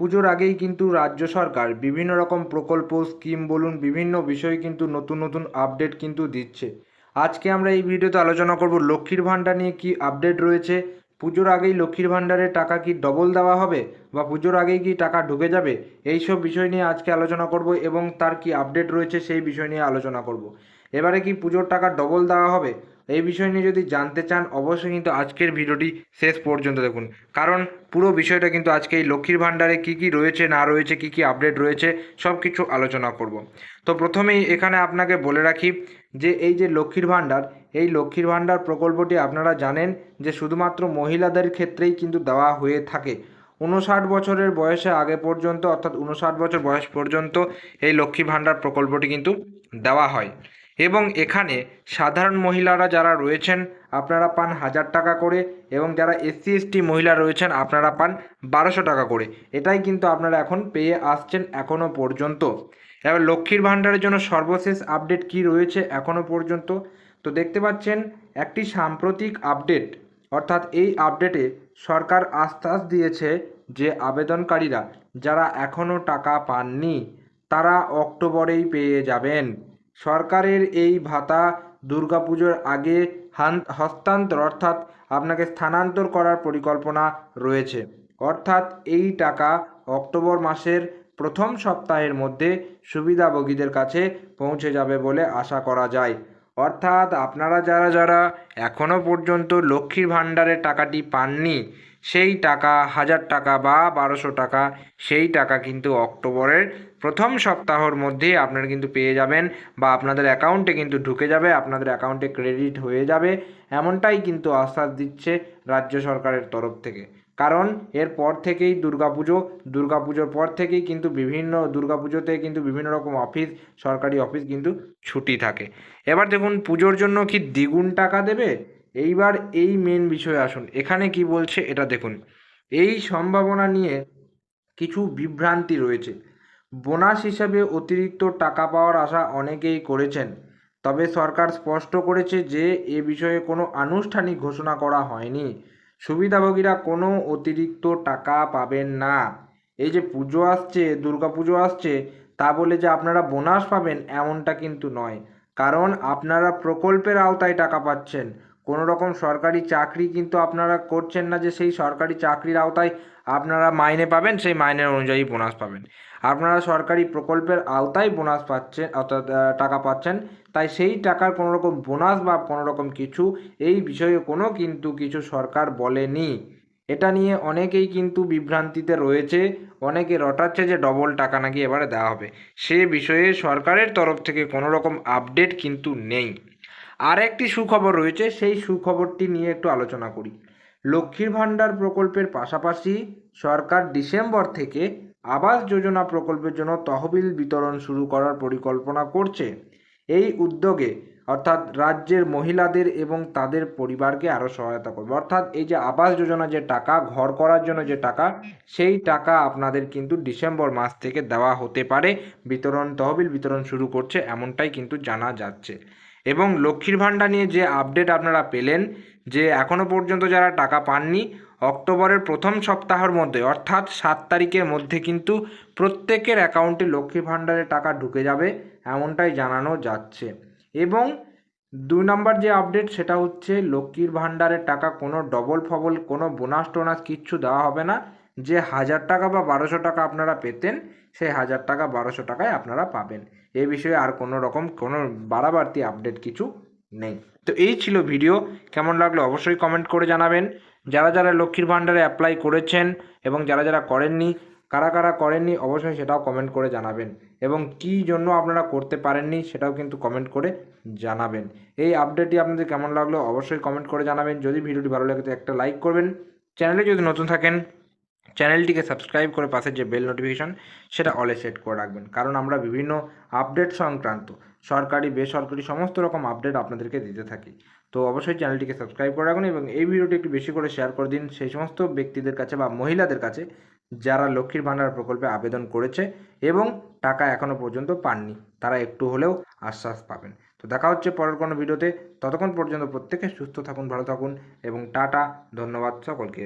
পুজোর আগেই কিন্তু রাজ্য সরকার বিভিন্ন রকম প্রকল্প স্কিম বলুন, বিভিন্ন বিষয়ে কিন্তু নতুন নতুন আপডেট কিন্তু দিচ্ছে। আজকে আমরা এই ভিডিওতে আলোচনা করব লক্ষ্মীর ভাণ্ডার নিয়ে কি আপডেট রয়েছে, পুজোর আগেই লক্ষ্মীর ভাণ্ডারের টাকা কি ডবল দেওয়া হবে বা পুজোর আগেই কি টাকা ঢুকে যাবে এই সব বিষয় নিয়ে আজকে আলোচনা করব এবং তার কি আপডেট রয়েছে সেই বিষয় নিয়ে আলোচনা করব। এবারে কি পুজোর টাকা ডবল দেওয়া হবে? এই বিষয় নিয়ে যদি জানতে চান, অবশ্যই কিন্তু আজকের ভিডিওটি শেষ পর্যন্ত দেখুন। কারণ পুরো বিষয়টা কিন্তু আজকে এই লক্ষ্মীর ভাণ্ডারে কী কী রয়েছে, না রয়েছে, কি কি আপডেট রয়েছে সব কিছু আলোচনা করব। তো প্রথমেই এখানে আপনাকে বলে রাখি যে, এই যে লক্ষ্মীর ভাণ্ডার, এই লক্ষ্মীর ভাণ্ডার প্রকল্পটি আপনারা জানেন যে, শুধুমাত্র মহিলাদের ক্ষেত্রেই কিন্তু দেওয়া হয়ে থাকে। উনষাট বছরের বয়সে আগে পর্যন্ত, অর্থাৎ উনষাট বছর বয়স পর্যন্ত এই লক্ষ্মী ভাণ্ডার প্রকল্পটি কিন্তু দেওয়া হয়। এবং এখানে সাধারণ মহিলারা যারা রয়েছেন, আপনারা পান হাজার টাকা করে এবং যারা এসসি, এসটি মহিলা রয়েছেন, আপনারা পান বারোশো টাকা করে। এটাই কিন্তু আপনারা এখন পেয়ে আসছেন এখনও পর্যন্ত। এবার লক্ষ্মীর ভাণ্ডারের জন্য সর্বশেষ আপডেট কি রয়েছে এখনও পর্যন্ত? তো দেখতে পাচ্ছেন, একটি সাম্প্রতিক আপডেট, অর্থাৎ এই আপডেটে সরকার আশ্বাস দিয়েছে যে আবেদনকারীরা যারা এখনও টাকা পাননি, তারা অক্টোবরেই পেয়ে যাবেন। সরকারের এই ভাতা দুর্গাপুজোর আগে হস্তান্তর, অর্থাৎ আপনাকে স্থানান্তর করার পরিকল্পনা রয়েছে। অর্থাৎ এই টাকা অক্টোবর মাসের প্রথম সপ্তাহের মধ্যে সুবিধাভোগীদের কাছে পৌঁছে যাবে বলে আশা করা যায়। অর্থাৎ আপনারা যারা যারা এখনও পর্যন্ত লক্ষ্মীর ভাণ্ডারের টাকাটি পাননি সেই টাকা, হাজার টাকা বা বারোশো টাকা, সেই টাকা কিন্তু অক্টোবরের প্রথম সপ্তাহর মধ্যেই আপনারা কিন্তু পেয়ে যাবেন বা আপনাদের অ্যাকাউন্টে কিন্তু ঢুকে যাবে, আপনাদের অ্যাকাউন্টে ক্রেডিট হয়ে যাবে। এমনটাই কিন্তু আশ্বাস দিচ্ছে রাজ্য সরকারের তরফ থেকে। কারণ এরপর থেকেই দুর্গাপুজো দুর্গাপুজোর পর থেকেই কিন্তু বিভিন্ন দুর্গাপুজোতে কিন্তু বিভিন্ন রকম অফিস, সরকারি অফিস কিন্তু ছুটি থাকে। এবার দেখুন, পুজোর জন্য কি দ্বিগুণ টাকা দেবে? এইবার এই মেন বিষয়ে আসুন। এখানে কি বলছে এটা দেখুন। এই সম্ভাবনা নিয়ে কিছু বিভ্রান্তি রয়েছে। বোনাস হিসাবে অতিরিক্ত টাকা পাওয়ার আশা অনেকেই করেছেন। তবে সরকার স্পষ্ট করেছে যে এ বিষয়ে কোনো আনুষ্ঠানিক ঘোষণা করা হয়নি। সুবিধাভোগীরা কোনো অতিরিক্ত টাকা পাবেন না। এই যে পুজো আসছে, দুর্গা পুজো আসছে, তা বলে যে আপনারা বোনাস পাবেন এমনটা কিন্তু নয়। কারণ আপনারা প্রকল্পের আওতায় টাকা পাচ্ছেন। কোনো রকম সরকারি চাকরি কিন্তু আপনারা করছেন না যে সেই সরকারি চাকরির আওতায় আপনারা মাইনে পাবেন, সেই মাইনের অনুযায়ী বোনাস পাবেন। আপনারা সরকারি প্রকল্পের আওতায় বোনাস পাচ্ছেন, অর্থাৎ টাকা পাচ্ছেন, তাই সেই টাকার কোনো রকম বোনাস বা কোনো রকম কিছু এই বিষয়ে কোনো কিন্তু কিছু সরকার বলেনি। এটা নিয়ে অনেকেই কিন্তু বিভ্রান্তিতে রয়েছে, অনেকে রটাচ্ছে যে ডবল টাকা নাকি এবারে দেওয়া হবে। সে বিষয়ে সরকারের তরফ থেকে কোনো রকম আপডেট কিন্তু নেই। আর একটি সুখবর রয়েছে, সেই সুখবরটি নিয়ে একটু আলোচনা করি। লক্ষ্মীর ভাণ্ডার প্রকল্পের পাশাপাশি সরকার ডিসেম্বর থেকে আবাস যোজনা প্রকল্পের জন্য তহবিল বিতরণ শুরু করার পরিকল্পনা করছে। এই উদ্যোগে অর্থাৎ রাজ্যের মহিলাদের এবং তাদের পরিবারকে আরও সহায়তা করবে। অর্থাৎ এই যে আবাস যোজনা যে টাকা, ঘর করার জন্য যে টাকা, সেই টাকা আপনাদের কিন্তু ডিসেম্বর মাস থেকে দেওয়া হতে পারে। বিতরণ, তহবিল বিতরণ শুরু করছে, এমনটাই কিন্তু জানা যাচ্ছে। এবং লক্ষ্মীর ভাণ্ডার নিয়ে যে আপডেট আপনারা পেলেন, যে এখনও পর্যন্ত যারা টাকা পাননি, অক্টোবরের প্রথম সপ্তাহের মধ্যে, অর্থাৎ সাত তারিখের মধ্যে কিন্তু প্রত্যেকের অ্যাকাউন্টে লক্ষ্মী ভাণ্ডারের টাকা ঢুকে যাবে এমনটাই জানানো যাচ্ছে। এবং দুই নম্বর যে আপডেট সেটা হচ্ছে লক্ষ্মীর ভাণ্ডারের টাকা কোনো ডবল ফবল কোনো বোনাস টোনাস কিচ্ছু দেওয়া হবে না। যে হাজার টাকা বা বারোশো টাকা আপনারা পেতেন, সেই হাজার টাকা, বারোশো টাকায় আপনারা পাবেন। এ বিষয়ে আর কোনো রকম কোনো বাড়াবাড়তি আপডেট কিছু নেই। তো এই ছিল ভিডিও। কেমন লাগল অবশ্যই কমেন্ট করে জানাবেন। যারা যারা লক্ষ্মীর ভাণ্ডারে অ্যাপ্লাই করেছেন এবং যারা যারা করেননি, কারা কারা করেননি, অবশ্যই সেটাও কমেন্ট করে জানাবেন। এবং কী জন্য আপনারা করতে পারেননি, সেটাও কিন্তু কমেন্ট করে জানাবেন। এই আপডেটটি আপনাদের কেমন লাগল অবশ্যই কমেন্ট করে জানাবেন। যদি ভিডিওটি ভালো লাগে তো একটা লাইক করবেন। চ্যানেলে যদি নতুন থাকেন চ্যানেলটিকে সাবস্ক্রাইব করে পাশে যে বেল নোটিফিকেশন, সেটা অলে সেট করে রাখবেন। কারণ আমরা বিভিন্ন আপডেট সংক্রান্ত, সরকারি, বেসরকারি সমস্ত রকম আপডেট আপনাদেরকে দিতে থাকি। তো অবশ্যই চ্যানেলটিকে সাবস্ক্রাইব করে রাখুন এবং এই ভিডিওটি একটু বেশি করে শেয়ার করে দিন সেই সমস্ত ব্যক্তিদের কাছে বা মহিলাদের কাছে যারা লক্ষ্মীর ভাণ্ডার প্রকল্পে আবেদন করেছে এবং টাকা এখনও পর্যন্ত পাননি, তারা একটু হলেও আশ্বাস পাবেন। তো দেখা হচ্ছে পরের কোনো ভিডিওতে। ততক্ষণ পর্যন্ত প্রত্যেকে সুস্থ থাকুন, ভালো থাকুন এবং টাটা, ধন্যবাদ সকলকে।